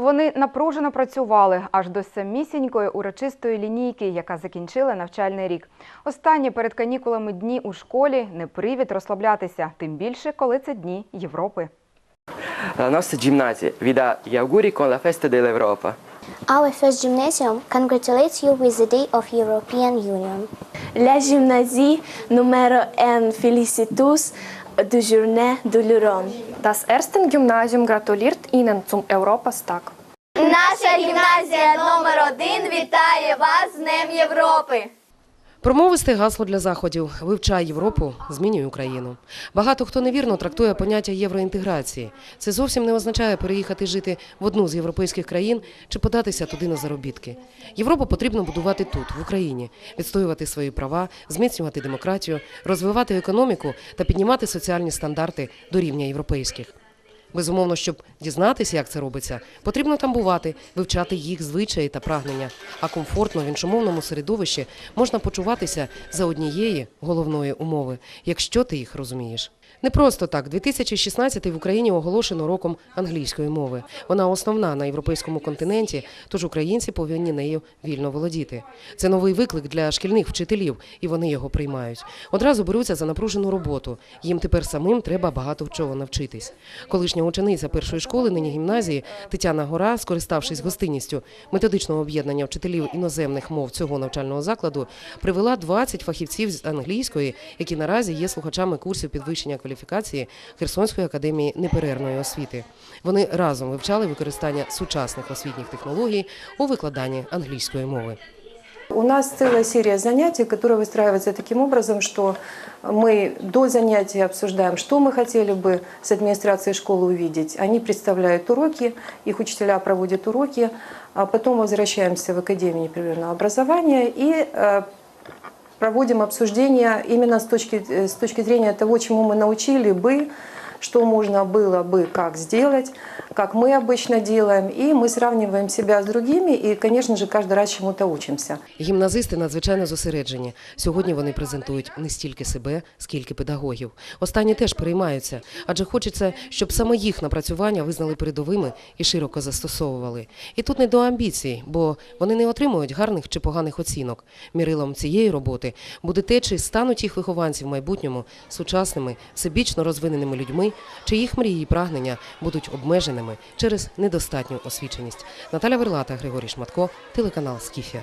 Вони напружено працювали аж до самісінької урочистої лінійки, яка закінчила навчальний рік. Останні перед канікулами дні у школі не привід розслаблятися, тим більше, коли це дні Європи. La nostra gimnasia vi dà gli auguri con la festa dell'Europa. Our first gymnasium congratulates you with the Day of European Union. La gymnasie numero N felicitus du journée de l'Euron. Das ersten Gymnasium gratuliert Ihnen zum Europastag. Наша гімназія номер один вітає вас з Днем Європи. Промовисте гасло для заходів Вивчай Європу, змінюй Україну. Багато хто невірно трактує поняття євроінтеграції. Це зовсім не означає переїхати жити в одну з європейських країн чи податися туди на заробітки. Європу потрібно будувати тут, в Україні, відстоювати свої права, зміцнювати демократію, розвивати економіку та піднімати соціальні стандарти до рівня європейських. Безумовно, щоб дізнатися, як це робиться, потрібно там бувати, вивчати їх звичаї та прагнення. А комфортно в іншомовному середовищі можна почуватися за однієї головної умови, якщо ти їх розумієш. Не просто так. 2016 в Україні оголошено роком англійської мови. Вона основна на європейському континенті, тож українці повинні нею вільно володіти. Це новий виклик для шкільних вчителів, і вони його приймають. Одразу беруться за напружену роботу. Їм тепер самим треба багато чого навчитись. Колишня учениця першої школи, нині гімназії Тетяна Гора, скориставшись гостинністю методичного об'єднання вчителів іноземних мов цього навчального закладу, привела 20 фахівців з англійської, які наразі є слухачами курсів підвищення кваліфікації Херсонської академії неперервної освіти. Вони разом вивчали використання сучасних освітніх технологій у викладанні англійської мови. У нас целая серия занятий, которая выстраивается таким образом, что мы до занятия обсуждаем, что мы хотели бы с администрацией школы увидеть. Они представляют уроки, их учителя проводят уроки, а потом возвращаемся в Академию непрерывного образования и э, проводим обсуждение именно с точки, э, с точки зрения того, чему мы научили бы, что можно было бы как сделать, как мы обычно делаем. И мы сравниваем себя с другими и, конечно же, каждый раз чему-то учимся. Гімназисти надзвичайно зосереджені. Сьогодні вони презентують не стільки себе, скільки педагогів. Останні теж переймаються, адже хочеться, щоб саме їх напрацювання визнали передовими і широко застосовували. І тут не до амбіцій, бо вони не отримують гарних чи поганих оцінок. Мірилом цієї роботи буде те, чи стануть їх вихованці в майбутньому сучасними, всебічно розвиненими людьми, чи їх мрії і прагнення будуть обмеженими через недостатню освіченість. Наталя Верлата, Григорій Шматко, телеканал Скіфія.